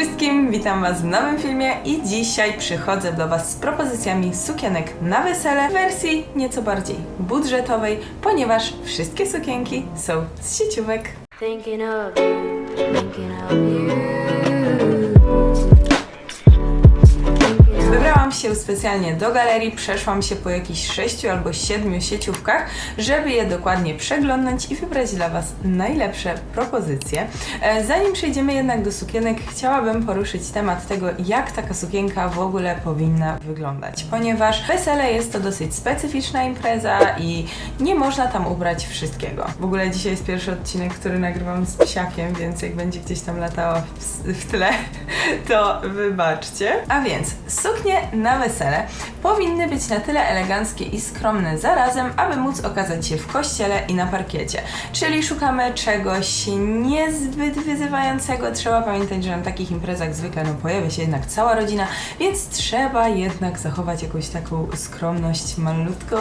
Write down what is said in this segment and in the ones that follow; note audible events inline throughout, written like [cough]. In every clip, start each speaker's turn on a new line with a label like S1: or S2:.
S1: wszystkim, witam Was w nowym filmie i dzisiaj przychodzę do Was z propozycjami sukienek na wesele w wersji nieco bardziej budżetowej, ponieważ wszystkie sukienki są z sieciówek.
S2: Thinking of you, thinking of you.
S1: Się specjalnie do galerii, przeszłam się po jakichś sześciu albo siedmiu sieciówkach, żeby je dokładnie przeglądnąć i wybrać dla Was najlepsze propozycje. E, Zanim przejdziemy jednak do sukienek, chciałabym poruszyć temat tego, jak taka sukienka w ogóle powinna wyglądać, ponieważ wesele jest to dosyć specyficzna impreza i nie można tam ubrać wszystkiego. W ogóle dzisiaj jest pierwszy odcinek, który nagrywam z psiakiem, więc jak będzie gdzieś tam latała w, w tle, [laughs] to wybaczcie. A więc suknie na wesele powinny być na tyle eleganckie i skromne zarazem, aby móc okazać się w kościele i na parkiecie. Czyli szukamy czegoś niezbyt wyzywającego. Trzeba pamiętać, że na takich imprezach zwykle no, pojawia się jednak cała rodzina, więc trzeba jednak zachować jakąś taką skromność malutką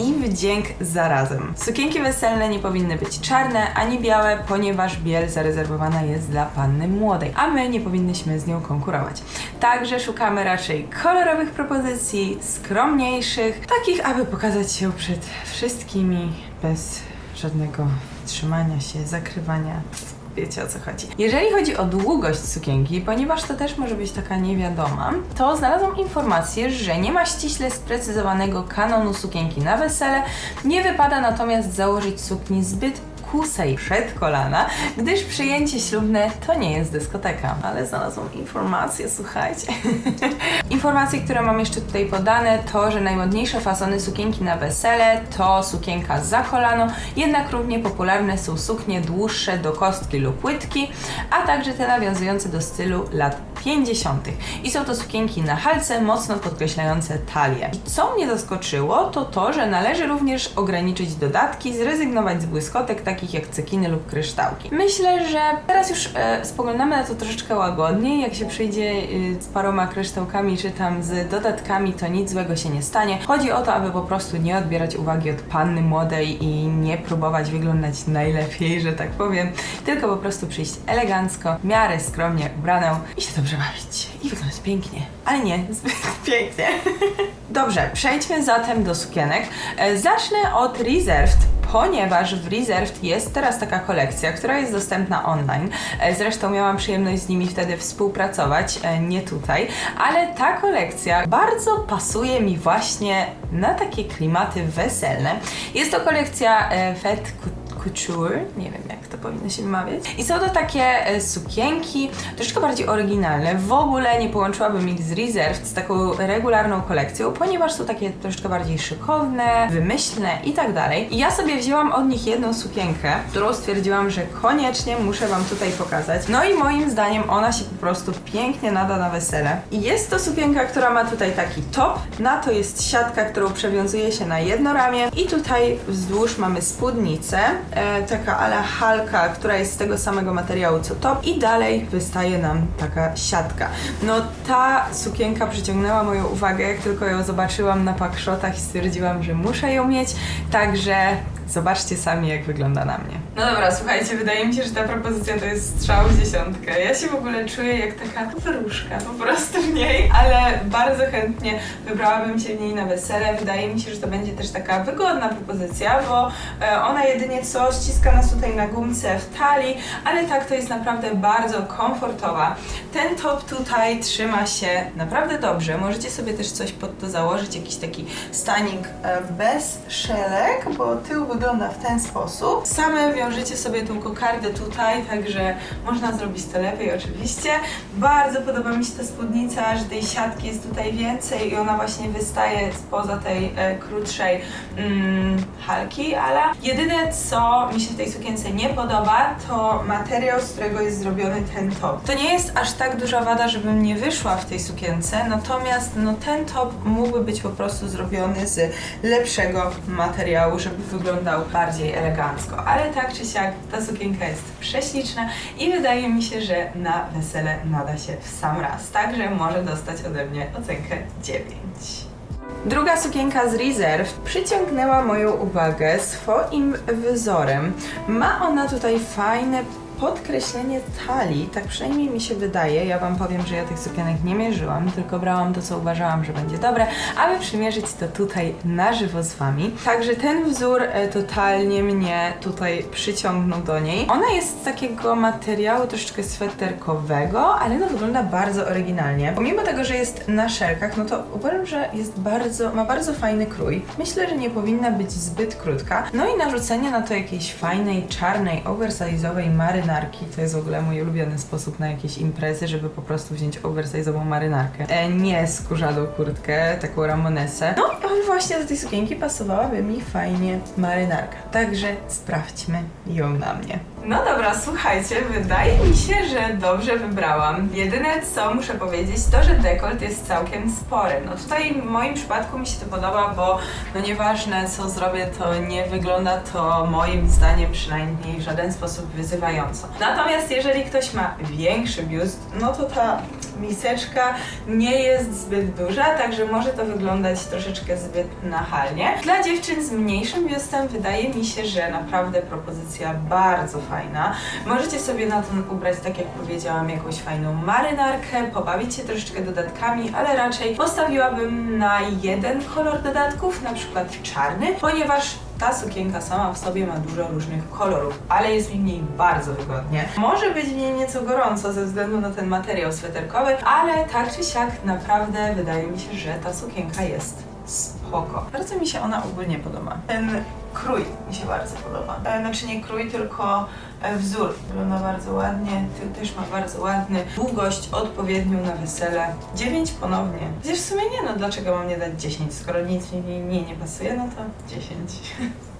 S1: i wdzięk zarazem. Sukienki weselne nie powinny być czarne ani białe, ponieważ biel zarezerwowana jest dla panny młodej, a my nie powinnyśmy z nią konkurować. Także szukamy raczej kolorowych propozycji, skromniejszych, takich, aby pokazać się przed wszystkimi bez żadnego trzymania się, zakrywania. Wiecie o co chodzi. Jeżeli chodzi o długość sukienki, ponieważ to też może być taka niewiadoma, to znalazłam informację, że nie ma ściśle sprecyzowanego kanonu sukienki na wesele. Nie wypada natomiast założyć sukni zbyt kusej przed kolana, gdyż przyjęcie ślubne to nie jest dyskoteka. Ale znalazłam informację, słuchajcie. [laughs] Informacje, które mam jeszcze tutaj podane, to, że najmodniejsze fasony sukienki na wesele to sukienka za kolano, jednak równie popularne są suknie dłuższe do kostki lub płytki, a także te nawiązujące do stylu lat 50. I są to sukienki na halce, mocno podkreślające talię. I co mnie zaskoczyło, to to, że należy również ograniczyć dodatki, zrezygnować z błyskotek takich jak cekiny lub kryształki. Myślę, że teraz już e, spoglądamy na to troszeczkę łagodniej. Jak się przyjdzie e, z paroma kryształkami czy tam z dodatkami, to nic złego się nie stanie. Chodzi o to, aby po prostu nie odbierać uwagi od panny młodej i nie próbować wyglądać najlepiej, że tak powiem, tylko po prostu przyjść elegancko, w miarę skromnie ubraną i się dobrze bawić. I wyglądać pięknie, ale nie zbyt [laughs] pięknie. [laughs] Dobrze, przejdźmy zatem do sukienek. E, Zacznę od Reserved, ponieważ w Reserved jest teraz taka kolekcja, która jest dostępna online. E, Zresztą miałam przyjemność z nimi wtedy współpracować, e, nie tutaj, ale ta kolekcja bardzo pasuje mi właśnie na takie klimaty weselne. Jest to kolekcja e, Fête Couture, nie wiem jak to powinno się wymawiać. I są to takie e, sukienki, troszeczkę bardziej oryginalne. W ogóle nie połączyłabym ich z Reserved, z taką regularną kolekcją, ponieważ są takie troszeczkę bardziej szykowne, wymyślne i tak dalej. I ja sobie wzięłam od nich jedną sukienkę, którą stwierdziłam, że koniecznie muszę Wam tutaj pokazać. No i moim zdaniem ona się po prostu pięknie nada na wesele. I jest to sukienka, która ma tutaj taki top, na to jest siatka, którą przewiązuje się na jedno ramię i tutaj wzdłuż mamy spódnicę, e, taka ala halka, która jest z tego samego materiału co top i dalej wystaje nam taka siatka. No ta sukienka przyciągnęła moją uwagę, jak tylko ją zobaczyłam na pakszotach i stwierdziłam, że muszę ją mieć, także zobaczcie sami jak wygląda na mnie. No dobra, słuchajcie, wydaje mi się, że ta propozycja to jest strzał w dziesiątkę. Ja się w ogóle czuję jak taka wróżka po prostu w niej, ale bardzo chętnie wybrałabym się w niej na wesele. Wydaje mi się, że to będzie też taka wygodna propozycja, bo e, ona jedynie co ściska nas tutaj na gumce w talii, ale tak to jest naprawdę bardzo komfortowa. Ten top tutaj trzyma się naprawdę dobrze. Możecie sobie też coś pod to założyć, jakiś taki stanik e, bez szelek, bo tył wygląda w ten sposób. Same wiążecie sobie tą kokardę tutaj, także można zrobić to lepiej oczywiście. Bardzo podoba mi się ta spódnica, że tej siatki jest tutaj więcej i ona właśnie wystaje spoza tej e, krótszej mm, halki, ale jedyne co mi się w tej sukience nie podoba, to materiał, z którego jest zrobiony ten top. To nie jest aż tak duża wada, żebym nie wyszła w tej sukience, natomiast no ten top mógłby być po prostu zrobiony z lepszego materiału, żeby wyglądał bardziej elegancko. Ale tak czy siak ta sukienka jest prześliczna i wydaje mi się, że na wesele nada się w sam raz. Także może dostać ode mnie ocenkę 9. Druga sukienka z Reserve przyciągnęła moją uwagę swoim wzorem. Ma ona tutaj fajne podkreślenie talii, tak przynajmniej mi się wydaje. Ja Wam powiem, że ja tych sukienek nie mierzyłam, tylko brałam to, co uważałam, że będzie dobre, aby przymierzyć to tutaj na żywo z Wami. Także ten wzór e, totalnie mnie tutaj przyciągnął do niej. Ona jest z takiego materiału troszeczkę sweterkowego, ale no wygląda bardzo oryginalnie. Pomimo tego, że jest na szelkach, no to uważam, że jest bardzo, ma bardzo fajny krój. Myślę, że nie powinna być zbyt krótka. No i narzucenie na to jakiejś fajnej, czarnej, oversize'owej marynarki, to jest w ogóle mój ulubiony sposób na jakieś imprezy, żeby po prostu wziąć oversize'ową marynarkę. E, nie skórzaną kurtkę, taką ramonesę. No, ale właśnie do tej sukienki pasowałaby mi fajnie marynarka. Także sprawdźmy ją na mnie. No dobra, słuchajcie, wydaje mi się, że dobrze wybrałam. Jedyne co muszę powiedzieć, to że dekolt jest całkiem spory. No tutaj w moim przypadku mi się to podoba, bo no nieważne co zrobię, to nie wygląda to moim zdaniem przynajmniej w żaden sposób wyzywająco. Natomiast jeżeli ktoś ma większy biust, no to ta miseczka nie jest zbyt duża, także może to wyglądać troszeczkę zbyt nachalnie. Dla dziewczyn z mniejszym biustem wydaje mi się, że naprawdę propozycja bardzo fajna. Możecie sobie na to ubrać, tak jak powiedziałam, jakąś fajną marynarkę, pobawić się troszeczkę dodatkami, ale raczej postawiłabym na jeden kolor dodatków, na przykład czarny, ponieważ ta sukienka sama w sobie ma dużo różnych kolorów, ale jest mi w niej bardzo wygodnie. Może być w niej nieco gorąco ze względu na ten materiał sweterkowy, ale tak czy siak naprawdę wydaje mi się, że ta sukienka jest spoko. Bardzo mi się ona ogólnie podoba. Ten krój mi się bardzo podoba. E, Znaczy nie krój, tylko wzór. Wygląda bardzo ładnie, ty też ma bardzo ładny. Długość odpowiednią na wesele. 9 ponownie. Chociaż w sumie nie no, dlaczego mam nie dać 10? Skoro nic mi nie, nie pasuje, no to 10. [laughs]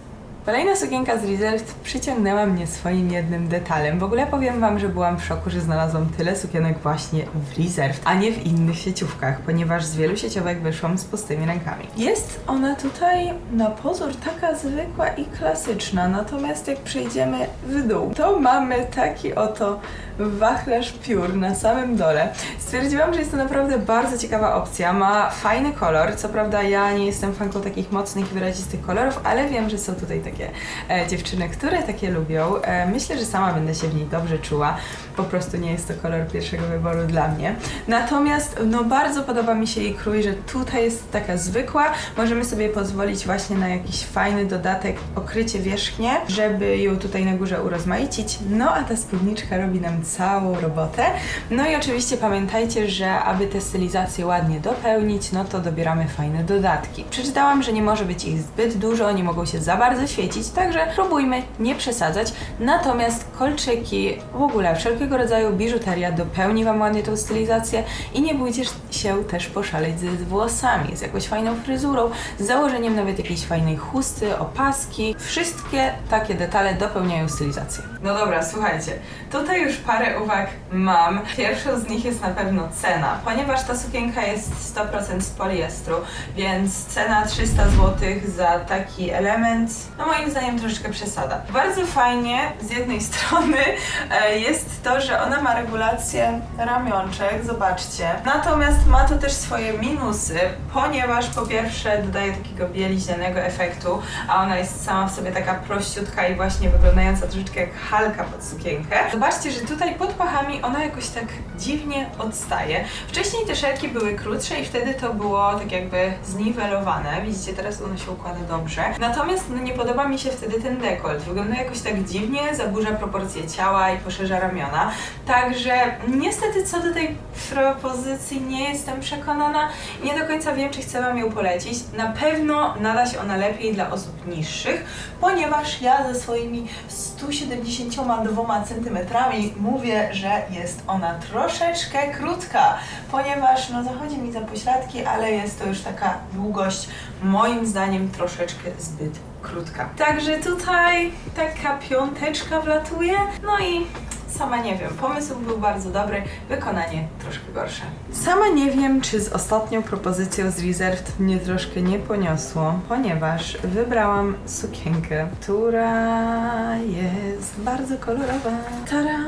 S1: Kolejna sukienka z Reserved przyciągnęła mnie swoim jednym detalem. W ogóle powiem Wam, że byłam w szoku, że znalazłam tyle sukienek właśnie w Reserved, a nie w innych sieciówkach, ponieważ z wielu sieciówek wyszłam z pustymi rękami. Jest ona tutaj na pozór taka zwykła i klasyczna, natomiast jak przejdziemy w dół, to mamy taki oto wachlarz piór na samym dole. Stwierdziłam, że jest to naprawdę bardzo ciekawa opcja. Ma fajny kolor. Co prawda ja nie jestem fanką takich mocnych i wyrazistych kolorów, ale wiem, że są tutaj takie e, dziewczyny, które takie lubią. E, myślę, że sama będę się w niej dobrze czuła. Po prostu nie jest to kolor pierwszego wyboru dla mnie. Natomiast no bardzo podoba mi się jej krój, że tutaj jest taka zwykła. Możemy sobie pozwolić właśnie na jakiś fajny dodatek, okrycie wierzchnie, żeby ją tutaj na górze urozmaicić. No a ta spódniczka robi nam całą robotę. No i oczywiście pamiętajcie, że aby tę stylizację ładnie dopełnić, no to dobieramy fajne dodatki. Przeczytałam, że nie może być ich zbyt dużo, nie mogą się za bardzo świecić, także próbujmy nie przesadzać. Natomiast kolczyki, w ogóle wszelkiego rodzaju biżuteria dopełni Wam ładnie tą stylizację i nie bójcie się też poszaleć ze z włosami, z jakąś fajną fryzurą, z założeniem nawet jakiejś fajnej chusty, opaski. Wszystkie takie detale dopełniają stylizację. No dobra, słuchajcie, tutaj już parę uwag mam. Pierwszą z nich jest na pewno cena, ponieważ ta sukienka jest 100% z poliestru, więc cena 300 zł za taki element, no moim zdaniem troszeczkę przesada. Bardzo fajnie z jednej [laughs] strony e, jest to, że ona ma regulację ramionczek, zobaczcie. Natomiast ma to też swoje minusy, ponieważ po pierwsze dodaje takiego bieliźnianego efektu, a ona jest sama w sobie taka prościutka i właśnie wyglądająca troszeczkę jak halka pod sukienkę. Zobaczcie, że tutaj pod pachami ona jakoś tak dziwnie odstaje. Wcześniej te szelki były krótsze i wtedy to było tak jakby zniwelowane. Widzicie, teraz ona się układa dobrze. Natomiast no, nie podoba mi się wtedy ten dekolt. Wygląda jakoś tak dziwnie, zaburza proporcje ciała i poszerza ramiona. Także niestety co do tej propozycji nie jestem przekonana nie do końca wiem, czy chcę Wam ją polecić. Na pewno nada się ona lepiej dla osób niższych, ponieważ ja ze swoimi 172 cm mówię, że jest ona troszeczkę krótka, ponieważ no zachodzi mi za pośladki, ale jest to już taka długość moim zdaniem troszeczkę zbyt krótka. Także tutaj taka piąteczka wlatuje, no i sama nie wiem. Pomysł był bardzo dobry, wykonanie troszkę gorsze. Sama nie wiem, czy z ostatnią propozycją z Reserved mnie troszkę nie poniosło, ponieważ wybrałam sukienkę, która jest bardzo kolorowa. Tada!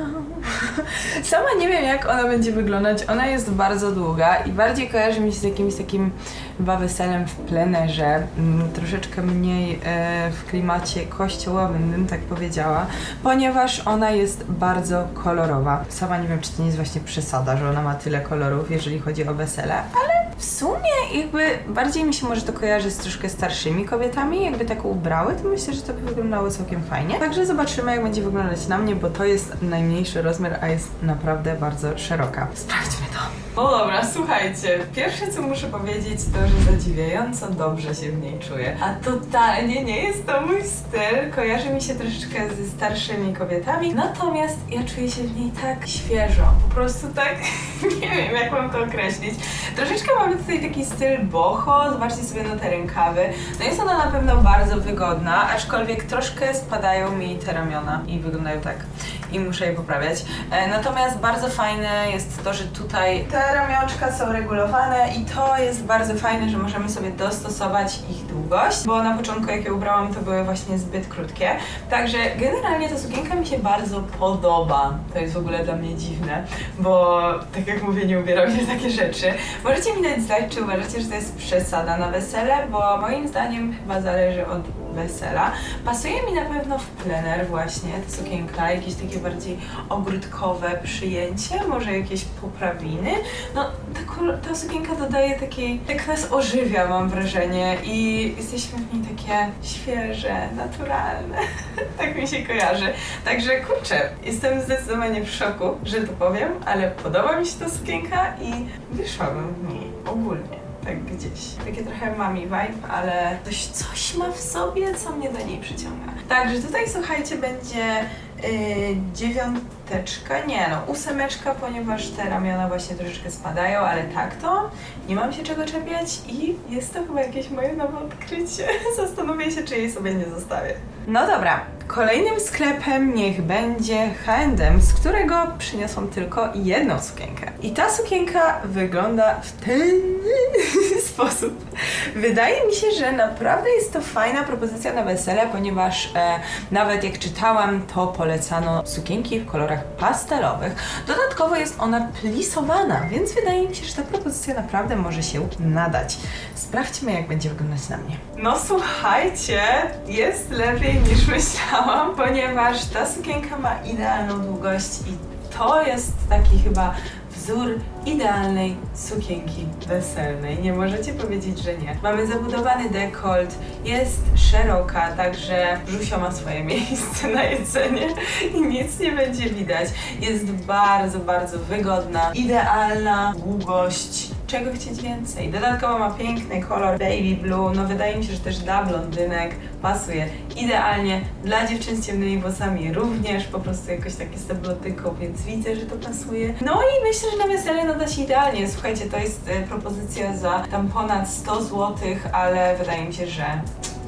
S1: [laughs] Sama nie wiem, jak ona będzie wyglądać. Ona jest bardzo długa i bardziej kojarzy mi się z jakimś takim chyba weselem w plenerze, mm, troszeczkę mniej e, w klimacie kościołowym, bym tak powiedziała, ponieważ ona jest bardzo kolorowa. Sama nie wiem, czy to nie jest właśnie przesada, że ona ma tyle kolorów, jeżeli chodzi o wesele, ale w sumie jakby bardziej mi się może to kojarzy z troszkę starszymi kobietami, jakby tak ubrały, to myślę, że to by wyglądało całkiem fajnie. Także zobaczymy, jak będzie wyglądać na mnie, bo to jest najmniejszy rozmiar, a jest naprawdę bardzo szeroka. Sprawdźmy to. No dobra, słuchajcie, pierwsze co muszę powiedzieć to, że zadziwiająco dobrze się w niej czuję. A totalnie nie jest to mój styl, kojarzy mi się troszeczkę ze starszymi kobietami, natomiast ja czuję się w niej tak świeżo, po prostu tak, [laughs] nie wiem jak mam to określić. Troszeczkę mamy tutaj taki styl boho, zobaczcie sobie na te rękawy. No jest ona na pewno bardzo wygodna, aczkolwiek troszkę spadają mi te ramiona i wyglądają tak i muszę je poprawiać. E, natomiast bardzo fajne jest to, że tutaj te ramionczka są regulowane i to jest bardzo fajne, że możemy sobie dostosować ich długość, bo na początku jak je ubrałam to były właśnie zbyt krótkie. Także generalnie ta sukienka mi się bardzo podoba. To jest w ogóle dla mnie dziwne, bo tak jak mówię, nie ubieram się w takie rzeczy. Możecie mi dać znać, czy uważacie, że to jest przesada na wesele, bo moim zdaniem chyba zależy od wesela. Pasuje mi na pewno w plener właśnie ta sukienka, jakieś takie bardziej ogródkowe przyjęcie, może jakieś poprawiny. No, ta, ta sukienka dodaje takiej, tak nas ożywia mam wrażenie i jesteśmy w niej takie świeże, naturalne. [laughs] tak mi się kojarzy. Także kurczę, jestem zdecydowanie w szoku, że to powiem, ale podoba mi się ta sukienka i wyszłabym w niej ogólnie tak gdzieś. Takie trochę mami vibe, ale coś, coś ma w sobie, co mnie do niej przyciąga. Także tutaj słuchajcie, będzie yy, dziewiąteczka, nie no, ósemeczka, ponieważ te ramiona właśnie troszeczkę spadają, ale tak to nie mam się czego czepiać i jest to chyba jakieś moje nowe odkrycie. [laughs] Zastanowię się, czy jej sobie nie zostawię. No dobra, kolejnym sklepem niech będzie H&M, z którego przyniosłam tylko jedną sukienkę. I ta sukienka wygląda w ten [laughs] sposób. Wydaje mi się, że naprawdę jest to fajna propozycja na wesele, ponieważ e, nawet jak czytałam, to polecano sukienki w kolorach pastelowych. Dodatkowo jest ona plisowana, więc wydaje mi się, że ta propozycja naprawdę może się nadać. Sprawdźmy, jak będzie wyglądać na mnie. No słuchajcie, jest lepiej niż [laughs] myślałam, ponieważ ta sukienka ma idealną długość i to jest taki chyba wzór idealnej sukienki weselnej. Nie możecie powiedzieć, że nie. Mamy zabudowany dekolt, jest szeroka, także Żusio ma swoje [laughs] miejsce na jedzenie i nic nie będzie widać. Jest bardzo, bardzo wygodna, idealna długość. Czego chcieć więcej? Dodatkowo ma piękny kolor baby blue, no wydaje mi się, że też dla blondynek pasuje idealnie. Dla dziewczyn z ciemnymi włosami również, po prostu jakoś takie z tablotyką, więc widzę, że to pasuje. No i myślę, że na wesele nada się idealnie. Słuchajcie, to jest e, propozycja za tam ponad 100 zł, ale wydaje mi się, że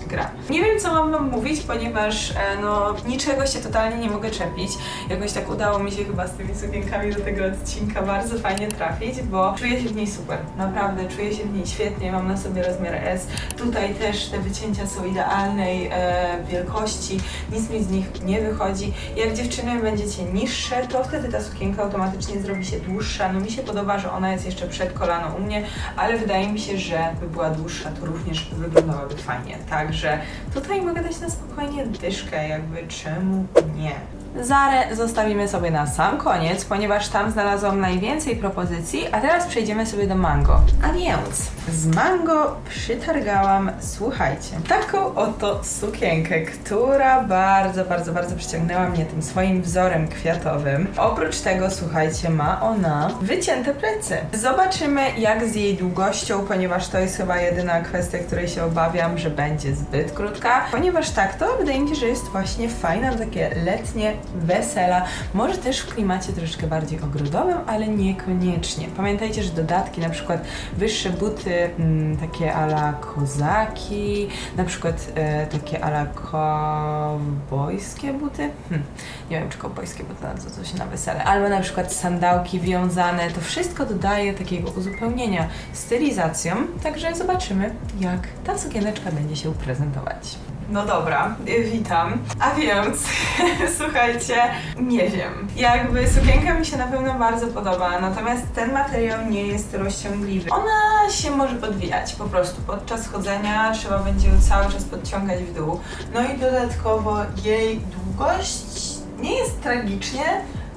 S1: gra. Nie wiem, co mam wam mówić, ponieważ e, no niczego się totalnie nie mogę czepić. Jakoś tak udało mi się chyba z tymi sukienkami do tego odcinka bardzo fajnie trafić, bo czuję się w niej super. Naprawdę, czuję się w niej świetnie, mam na sobie rozmiar S. Tutaj też te wycięcia są idealnej e, wielkości, nic mi z nich nie wychodzi. Jak dziewczyny będziecie niższe, to wtedy ta sukienka automatycznie zrobi się dłuższa. No mi się podoba, że ona jest jeszcze przed kolaną u mnie, ale wydaje mi się, że by była dłuższa, to również wyglądałaby fajnie. Także tutaj mogę dać na spokojnie dyszkę, jakby czemu nie. Zarę zostawimy sobie na sam koniec, ponieważ tam znalazłam najwięcej propozycji, a teraz przejdziemy sobie do Mango. A więc z Mango przytargałam, słuchajcie, taką oto sukienkę, która bardzo, bardzo, bardzo przyciągnęła mnie tym swoim wzorem kwiatowym. Oprócz tego, słuchajcie, ma ona wycięte plecy. Zobaczymy jak z jej długością, ponieważ to jest chyba jedyna kwestia, której się obawiam, że będzie zbyt krótka, ponieważ tak, to wydaje mi się, że jest właśnie fajna, na takie letnie wesela, może też w klimacie troszeczkę bardziej ogrodowym, ale niekoniecznie. Pamiętajcie, że dodatki, na przykład wyższe buty, mm, takie ala kozaki, na przykład e, takie ala kowbojskie buty, hm, nie wiem czy kowbojskie buty na co coś na wesele, albo na przykład sandałki wiązane, to wszystko dodaje takiego uzupełnienia stylizacją, także zobaczymy jak ta sukieneczka będzie się prezentować. No dobra, y, witam. A więc, [laughs] słuchajcie, nie wiem. Jakby sukienka mi się na pewno bardzo podoba, natomiast ten materiał nie jest rozciągliwy. Ona się może podwijać po prostu. Podczas chodzenia trzeba będzie ją cały czas podciągać w dół. No i dodatkowo jej długość nie jest tragicznie,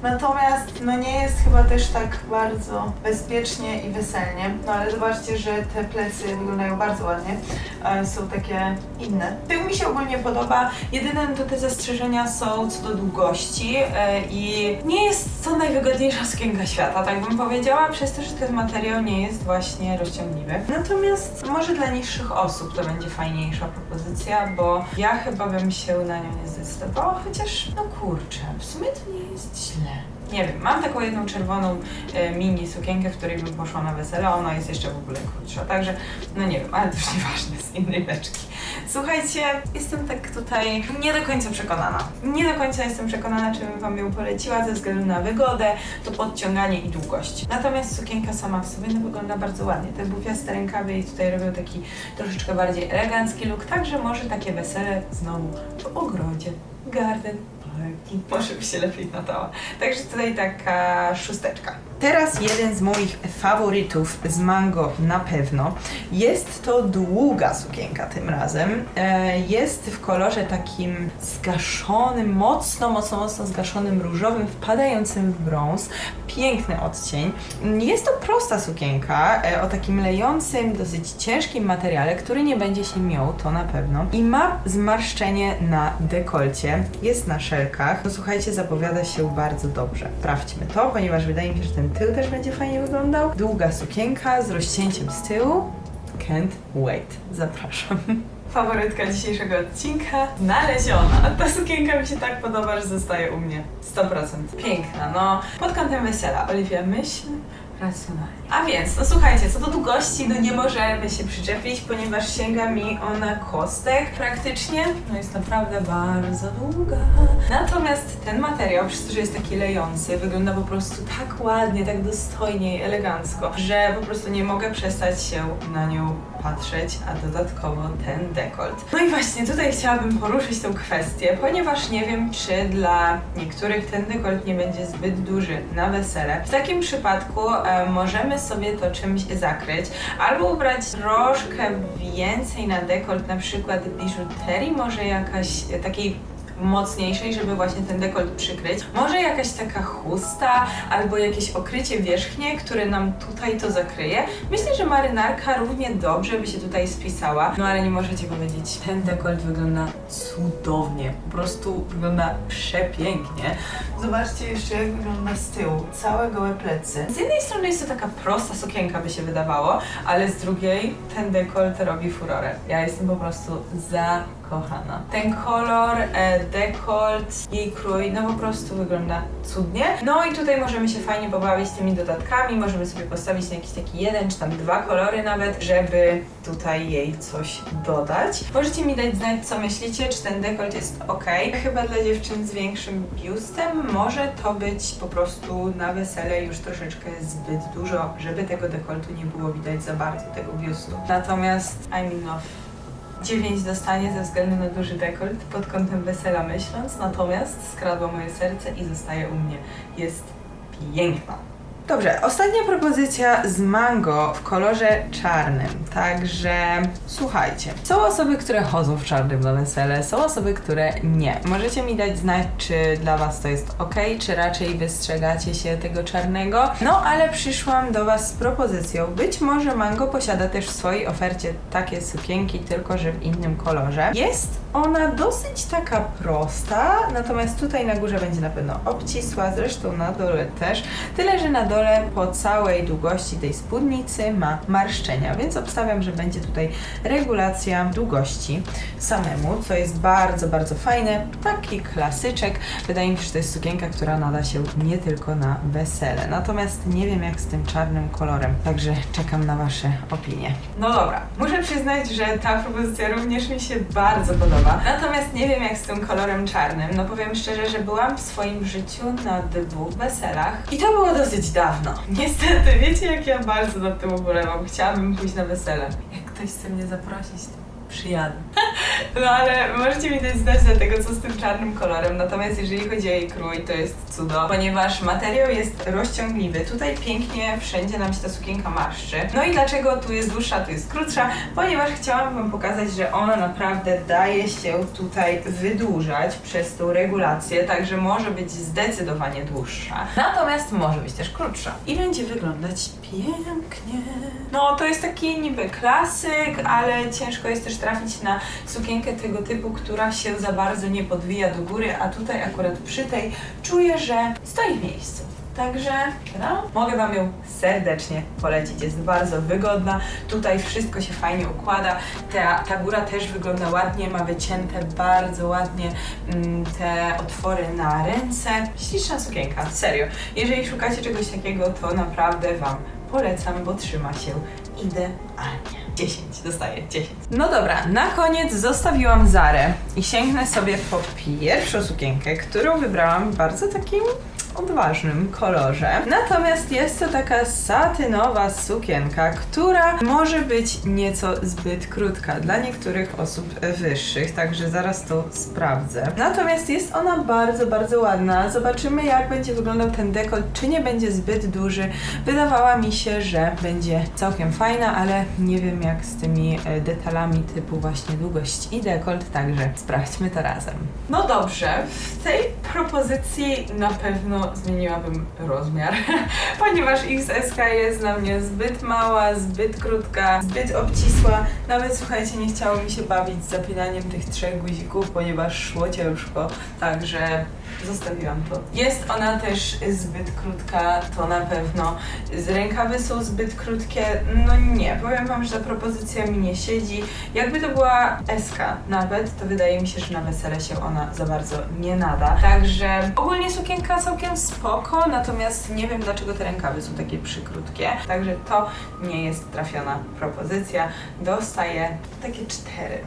S1: Natomiast no nie jest chyba też tak bardzo bezpiecznie i weselnie. No ale zobaczcie, że te plecy wyglądają bardzo ładnie. E, są takie inne. Tył mi się ogólnie podoba. Jedyne to te zastrzeżenia są co do długości e, i nie jest to najwygodniejsza sukienka świata, tak bym powiedziała, przez to, że ten materiał nie jest właśnie rozciągliwy. Natomiast może dla niższych osób to będzie fajniejsza propozycja, bo ja chyba bym się na nią nie zdecydowała, chociaż no kurczę, w sumie to nie jest źle. Nie wiem, mam taką jedną czerwoną e, mini sukienkę, w której bym poszła na wesele, ona jest jeszcze w ogóle krótsza, także no nie wiem, ale to już [laughs] nieważne z innej beczki. Słuchajcie, jestem tak tutaj nie do końca przekonana. Nie do końca jestem przekonana, czy bym Wam ją poleciła ze względu na wygodę, to podciąganie i długość. Natomiast sukienka sama w sobie no, wygląda bardzo ładnie. Te bufiaste rękawy i tutaj robią taki troszeczkę bardziej elegancki look, także może takie wesele znowu w ogrodzie. Garden by się lepiej nadała. Także tutaj taka szósteczka. Teraz jeden z moich faworytów z Mango na pewno. Jest to długa sukienka tym razem. E, Jest w kolorze takim zgaszonym, mocno, mocno, mocno zgaszonym różowym, wpadającym w brąz. Piękny odcień. Jest to prosta sukienka e, o takim lejącym, dosyć ciężkim materiale, który nie będzie się miał, to na pewno. I ma zmarszczenie na dekolcie. Jest na szelkach. No słuchajcie, zapowiada się bardzo dobrze. Sprawdźmy to, ponieważ wydaje mi się, że ten tył też będzie fajnie wyglądał. Długa sukienka z rozcięciem z tyłu. Can't wait. Zapraszam. Faworytka dzisiejszego odcinka znaleziona. Ta sukienka mi się tak podoba, że zostaje u mnie 100%. Piękna, no. Pod kątem wesela. Oliwia, myśl racjonalnie. A więc, no słuchajcie, co do długości, no nie możemy się przyczepić, ponieważ sięga mi ona kostek praktycznie. No jest naprawdę bardzo długa. Natomiast ten materiał, przez to, że jest taki lejący, wygląda po prostu tak ładnie, tak dostojnie i elegancko, że po prostu nie mogę przestać się na nią patrzeć, a dodatkowo ten dekolt. No i właśnie tutaj chciałabym poruszyć tę kwestię, ponieważ nie wiem, czy dla niektórych ten dekolt nie będzie zbyt duży na wesele. W takim przypadku e, możemy sobie to czymś zakryć, albo ubrać troszkę więcej na dekolt, na przykład biżuterii, może jakaś takiej mocniejszej, żeby właśnie ten dekolt przykryć. Może jakaś taka chusta albo jakieś okrycie wierzchnie, które nam tutaj to zakryje. Myślę, że marynarka równie dobrze by się tutaj spisała. No ale nie możecie powiedzieć, ten dekolt wygląda cudownie. Po prostu wygląda przepięknie. Zobaczcie jeszcze jak wygląda z tyłu. Całe gołe plecy. Z jednej strony jest to taka prosta sukienka by się wydawało, ale z drugiej ten dekolt robi furorę. Ja jestem po prostu zakochana. Ten kolor, e, dekolt, jej krój, no po prostu wygląda cudnie. No i tutaj możemy się fajnie pobawić tymi dodatkami, możemy sobie postawić na jakiś taki jeden czy tam dwa kolory nawet, żeby tutaj jej coś dodać. Możecie mi dać znać, co myślicie, czy ten dekolt jest ok. Chyba dla dziewczyn z większym biustem może to być po prostu na wesele już troszeczkę zbyt dużo, żeby tego dekoltu nie było widać za bardzo, tego biustu. Natomiast I'm in love. 9 dostanie ze względu na duży dekolt pod kątem wesela myśląc, natomiast skradło moje serce i zostaje u mnie. Jest piękna. Dobrze, ostatnia propozycja z mango w kolorze czarnym. Także słuchajcie. Są osoby, które chodzą w czarnym na wesele, są osoby, które nie. Możecie mi dać znać, czy dla Was to jest ok, czy raczej wystrzegacie się tego czarnego. No, ale przyszłam do Was z propozycją. Być może mango posiada też w swojej ofercie takie sukienki, tylko że w innym kolorze. Jest ona dosyć taka prosta, natomiast tutaj na górze będzie na pewno obcisła, zresztą na dole też. Tyle, że na dole po całej długości tej spódnicy ma marszczenia, więc obstawiam, że będzie tutaj regulacja długości samemu, co jest bardzo, bardzo fajne. Taki klasyczek. Wydaje mi się, że to jest sukienka, która nada się nie tylko na wesele. Natomiast nie wiem jak z tym czarnym kolorem, także czekam na Wasze opinie. No dobra, muszę przyznać, że ta propozycja również mi się bardzo podoba. Natomiast nie wiem jak z tym kolorem czarnym. No powiem szczerze, że byłam w swoim życiu na dwóch weselach i to było dosyć dawno. Niestety, wiecie jak ja bardzo nad tym ubolewam. Chciałabym pójść na wesele. Jak ktoś chce mnie zaprosić, to przyjadę. [laughs] No ale możecie mi dać znać na tego, co z tym czarnym kolorem. Natomiast jeżeli chodzi o jej krój, to jest cudo, ponieważ materiał jest rozciągliwy. Tutaj pięknie wszędzie nam się ta sukienka marszczy. No i dlaczego tu jest dłuższa, tu jest krótsza? Ponieważ chciałam Wam pokazać, że ona naprawdę daje się tutaj wydłużać przez tą regulację, także może być zdecydowanie dłuższa. Natomiast może być też krótsza. I będzie wyglądać pięknie. No to jest taki niby klasyk, ale ciężko jest też trafić na sukienkę tego typu, która się za bardzo nie podwija do góry, a tutaj akurat przy tej czuję, że stoi w miejscu. Także no, mogę Wam ją serdecznie polecić. Jest bardzo wygodna. Tutaj wszystko się fajnie układa. Ta, ta góra też wygląda ładnie, ma wycięte bardzo ładnie mm, te otwory na ręce. Śliczna sukienka, serio. Jeżeli szukacie czegoś takiego, to naprawdę Wam polecam, bo trzyma się idealnie. 10, dostaję 10. No dobra, na koniec zostawiłam Zarę i sięgnę sobie po pierwszą sukienkę, którą wybrałam w bardzo takim odważnym kolorze. Natomiast jest to taka satynowa sukienka, która może być nieco zbyt krótka dla niektórych osób wyższych, także zaraz to sprawdzę. Natomiast jest ona bardzo, bardzo ładna. Zobaczymy jak będzie wyglądał ten dekolt, czy nie będzie zbyt duży. Wydawała mi się, że będzie całkiem fajna, ale nie wiem jak z tymi e, detalami typu właśnie długość i dekolt, także sprawdźmy to razem. No dobrze, w tej propozycji na pewno zmieniłabym rozmiar, [laughs] ponieważ XSK jest dla mnie zbyt mała, zbyt krótka, zbyt obcisła. Nawet słuchajcie, nie chciało mi się bawić z zapinaniem tych trzech guzików, ponieważ szło ciężko, także zostawiłam to. Jest ona też zbyt krótka, to na pewno. Z rękawy są zbyt krótkie, no nie, powiem wam, że ta propozycja mi nie siedzi. Jakby to była SK nawet, to wydaje mi się, że na wesele się ona za bardzo nie nada. Także ogólnie sukienka całkiem spoko, natomiast nie wiem dlaczego te rękawy są takie przykrótkie. Także to nie jest trafiona propozycja. Dostaję takie cztery.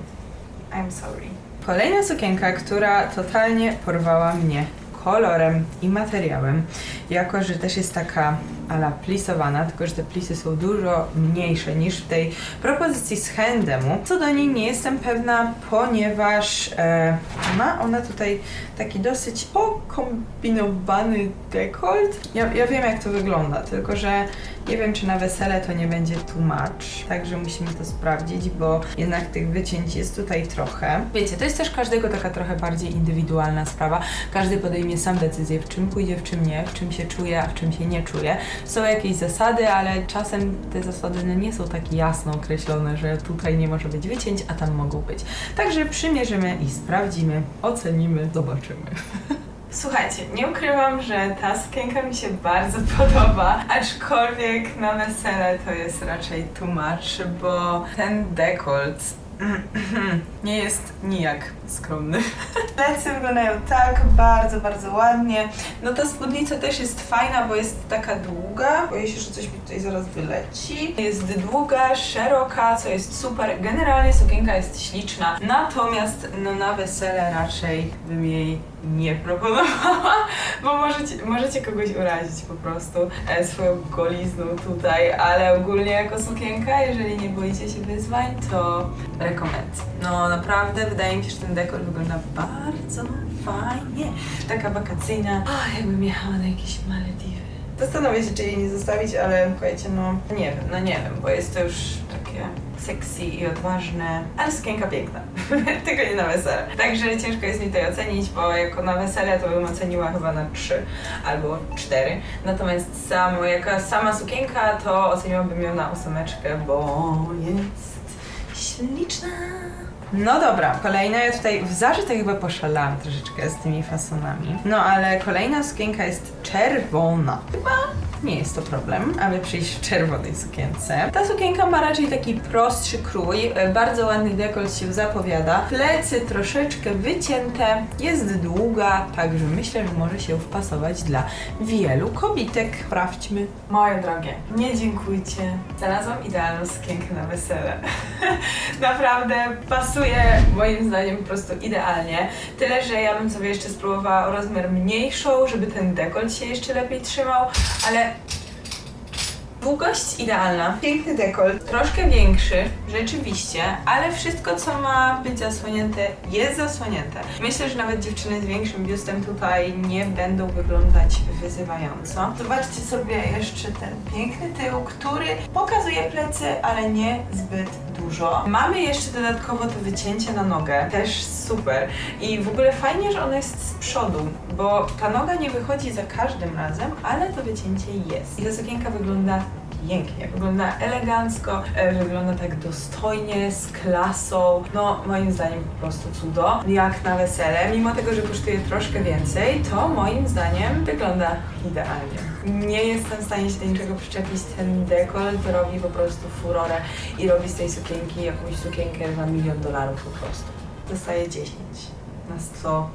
S1: I'm sorry. Kolejna sukienka, która totalnie porwała mnie kolorem i materiałem, jako że też jest taka ala plisowana, tylko że te plisy są dużo mniejsze niż w tej propozycji z Handemu. Co do niej nie jestem pewna, ponieważ e, ma ona tutaj taki dosyć pokombinowany dekolt. Ja, ja wiem jak to wygląda, tylko że nie wiem czy na wesele to nie będzie much, także musimy to sprawdzić, bo jednak tych wycięć jest tutaj trochę. Wiecie, to jest też każdego taka trochę bardziej indywidualna sprawa. Każdy podejmie sam decyzję, w czym pójdzie, w czym nie, w czym się czuje, a w czym się nie czuje. Są jakieś zasady, ale czasem te zasady no, nie są tak jasno określone, że tutaj nie może być wycięć, a tam mogą być. Także przymierzymy i sprawdzimy, ocenimy, zobaczymy. [laughs] Słuchajcie, nie ukrywam, że ta sukienka mi się bardzo [laughs] podoba, aczkolwiek na wesele to jest raczej much, bo ten dekolt [clears throat] nie jest nijak skromny. [laughs] Plecy wyglądają tak bardzo, bardzo ładnie. No ta spódnica też jest fajna, bo jest taka długa. Boję się, że coś mi tutaj zaraz wyleci. Jest długa, szeroka, co jest super. Generalnie sukienka jest śliczna, natomiast no na wesele raczej bym jej nie proponowała, bo możecie, możecie kogoś urazić po prostu e, swoją golizną tutaj, ale ogólnie jako sukienka, jeżeli nie boicie się wyzwań, to rekomendacja. No naprawdę, wydaje mi się, że ten dekor wygląda bardzo fajnie. Taka wakacyjna, o, jakbym jechała na jakieś Malediwy. Zastanawiam się, czy jej nie zostawić, ale słuchajcie, no nie wiem, no nie wiem, bo jest to już takie sexy i odważne, ale sukienka piękna, [laughs] tylko nie na wesele. Także ciężko jest mi tutaj ocenić, bo jako na wesele to bym oceniła chyba na 3 albo 4. Natomiast samo, jaka sama sukienka, to oceniłabym ją na ósemeczkę, bo jest śliczna. No dobra, kolejna, ja tutaj w to chyba poszalałam troszeczkę z tymi fasonami. No ale kolejna sukienka jest czerwona. Chyba nie jest to problem, aby przyjść w czerwonej sukience. Ta sukienka ma raczej taki prostszy krój, e, bardzo ładny dekolt się zapowiada. Plecy troszeczkę wycięte, jest długa, także myślę, że może się wpasować dla wielu kobitek. Sprawdźmy. Moje drogie, nie dziękujcie. Znalazłam idealną sukienkę na wesele. [laughs] Naprawdę pasuje moim zdaniem po prostu idealnie. Tyle, że ja bym sobie jeszcze spróbowała rozmiar mniejszą, żeby ten dekolt się jeszcze lepiej trzymał, ale Długość idealna, piękny dekolt, troszkę większy, rzeczywiście, ale wszystko co ma być zasłonięte jest zasłonięte. Myślę, że nawet dziewczyny z większym biustem tutaj nie będą wyglądać wyzywająco. Zobaczcie sobie jeszcze ten piękny tył, który pokazuje plecy, ale nie zbyt dużo. Mamy jeszcze dodatkowo to wycięcie na nogę, też super. I w ogóle fajnie, że ono jest z przodu, bo ta noga nie wychodzi za każdym razem, ale to wycięcie jest. I ta sukienka wygląda pięknie, wygląda elegancko, e, wygląda tak dostojnie, z klasą. No, moim zdaniem po prostu cudo. Jak na wesele, mimo tego, że kosztuje troszkę więcej, to moim zdaniem wygląda idealnie. Nie jestem w stanie się do niczego przyczepić. Ten dekolt robi po prostu furorę i robi z tej sukienki jakąś sukienkę na milion dolarów po prostu. Dostaje 10 na 100%.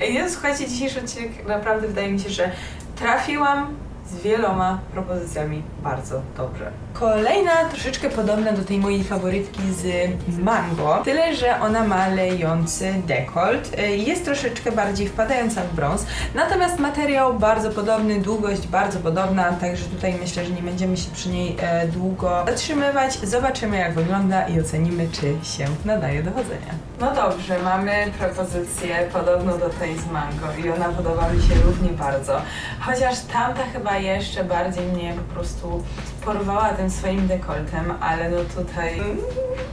S1: Ej, no, słuchajcie, dzisiejszy odcinek naprawdę wydaje mi się, że trafiłam z wieloma propozycjami bardzo dobrze. Kolejna, troszeczkę podobna do tej mojej faworytki z Mango, tyle że ona ma lejący dekolt, y, jest troszeczkę bardziej wpadająca w brąz, natomiast materiał bardzo podobny, długość bardzo podobna, także tutaj myślę, że nie będziemy się przy niej e, długo zatrzymywać. Zobaczymy jak wygląda i ocenimy, czy się nadaje do chodzenia. No dobrze, mamy propozycję podobną do tej z Mango i ona podoba mi się równie bardzo. Chociaż tamta chyba jeszcze bardziej mnie po prostu porwała tym swoim dekoltem, ale no tutaj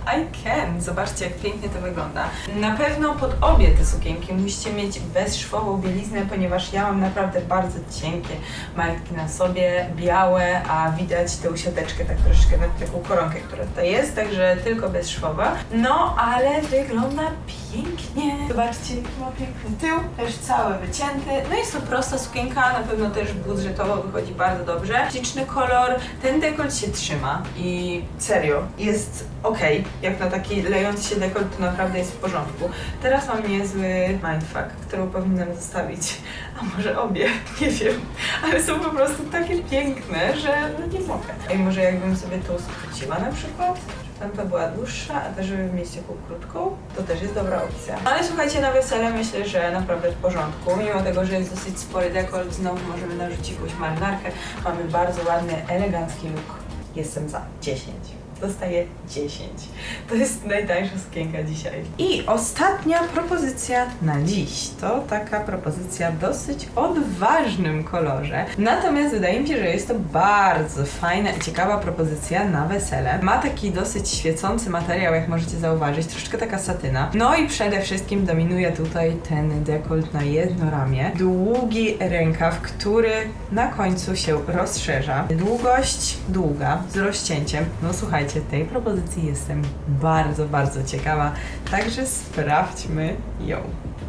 S1: I can. Zobaczcie jak pięknie to wygląda. Na pewno pod obie te sukienki musicie mieć bezszwową bieliznę, ponieważ ja mam naprawdę bardzo cienkie majtki na sobie, białe, a widać tę siateczkę tak troszeczkę nad taką koronkę, która tutaj jest, także tylko bezszwowa. No, ale wygląda pięknie. Zobaczcie, jaki ma piękny tył, też cały wycięty. No jest to prosta sukienka, na pewno też budżetowo wychodzi bardzo dobrze. Śliczny kolor, ten dekolt się trzyma i serio, jest ok. Jak na taki lejący się dekolt, to naprawdę jest w porządku. Teraz mam niezły mindfuck, którą powinnam zostawić. A może obie, [laughs] nie wiem. Ale są po prostu takie piękne, że no nie mogę. Ej, może jakbym sobie tą skróciła na przykład? Tamta była dłuższa, a też żeby mieć taką krótką, to też jest dobra opcja. Ale słuchajcie, na wesele myślę, że naprawdę w porządku. Mimo tego, że jest dosyć spory dekolt, znowu możemy narzucić jakąś marynarkę. Mamy bardzo ładny, elegancki look. Jestem za 10. Dostaję 10. To jest najtańsza sukienka dzisiaj. I ostatnia propozycja na dziś. To taka propozycja w dosyć odważnym kolorze. Natomiast wydaje mi się, że jest to bardzo fajna i ciekawa propozycja na wesele. Ma taki dosyć świecący materiał, jak możecie zauważyć, troszeczkę taka satyna. No i przede wszystkim dominuje tutaj ten dekolt na jedno ramię. Długi rękaw, który na końcu się rozszerza. Długość długa, z rozcięciem. No słuchajcie, tej propozycji jestem bardzo, bardzo ciekawa, także sprawdźmy ją.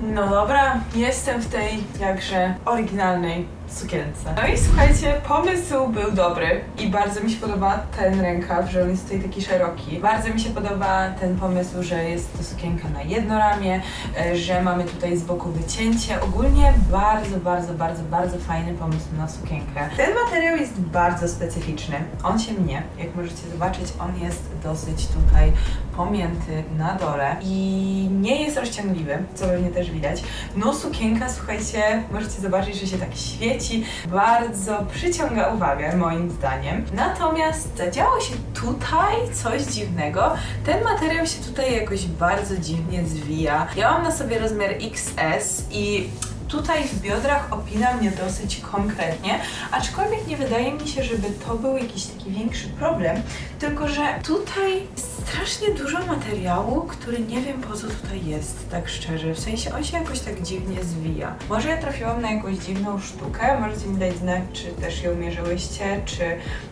S1: No dobra, jestem w tej jakże oryginalnej sukience. No i słuchajcie, pomysł był dobry i bardzo mi się podoba ten rękaw, że on jest tutaj taki szeroki. Bardzo mi się podoba ten pomysł, że jest to sukienka na jedno ramię, e, że mamy tutaj z boku wycięcie. Ogólnie bardzo, bardzo, bardzo, bardzo fajny pomysł na sukienkę. Ten materiał jest bardzo specyficzny. On się mnie, jak możecie zobaczyć, on jest dosyć tutaj pomięty na dole i nie jest rozciągliwy, co pewnie też widać. No sukienka, słuchajcie, możecie zobaczyć, że się tak świeci, bardzo przyciąga uwagę moim zdaniem. Natomiast zadziało się tutaj coś dziwnego. Ten materiał się tutaj jakoś bardzo dziwnie zwija. Ja mam na sobie rozmiar XS i Tutaj w biodrach opina mnie dosyć konkretnie, aczkolwiek nie wydaje mi się, żeby to był jakiś taki większy problem, tylko że tutaj strasznie dużo materiału, który nie wiem po co tutaj jest, tak szczerze. W sensie on się jakoś tak dziwnie zwija. Może ja trafiłam na jakąś dziwną sztukę, możecie mi dać znać, czy też ją mierzyłyście, czy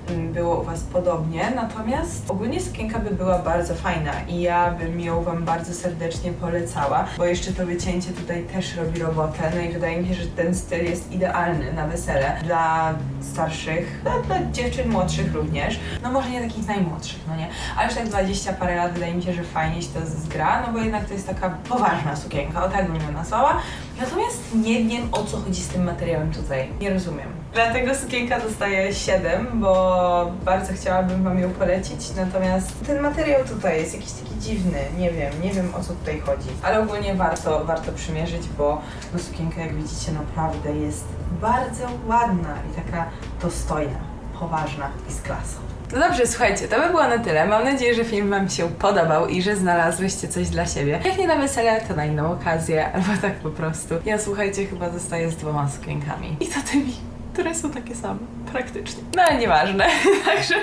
S1: mm, było u Was podobnie. Natomiast ogólnie sukienka by była bardzo fajna i ja bym ją Wam bardzo serdecznie polecała, bo jeszcze to wycięcie tutaj też robi robotę. No i wydaje mi się, że ten styl jest idealny na wesele dla starszych, dla, dla dziewczyn młodszych również. No może nie takich najmłodszych, no nie, ale już tak 20 parę lat wydaje mi się, że fajnie się to zgra, no bo jednak to jest taka poważna sukienka, o tak bym ją nazwała. Natomiast nie wiem o co chodzi z tym materiałem tutaj, nie rozumiem. Dlatego sukienka dostaje 7, bo bardzo chciałabym Wam ją polecić, natomiast ten materiał tutaj jest jakiś taki dziwny, nie wiem, nie wiem o co tutaj chodzi. Ale ogólnie warto, warto przymierzyć, bo no, sukienka jak widzicie naprawdę jest bardzo ładna i taka dostojna, poważna i z klasą. No dobrze, słuchajcie, to by było na tyle. Mam nadzieję, że film Wam się podobał i że znalazłyście coś dla siebie. Jak nie na wesele, to na inną okazję, [laughs] albo tak po prostu. Ja słuchajcie, chyba zostaję z dwoma sukienkami. I to tymi, które są takie same, praktycznie. No ale nieważne. [laughs] Także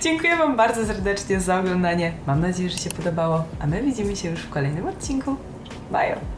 S1: dziękuję Wam bardzo serdecznie za oglądanie. Mam nadzieję, że się podobało, a my widzimy się już w kolejnym odcinku. Bye!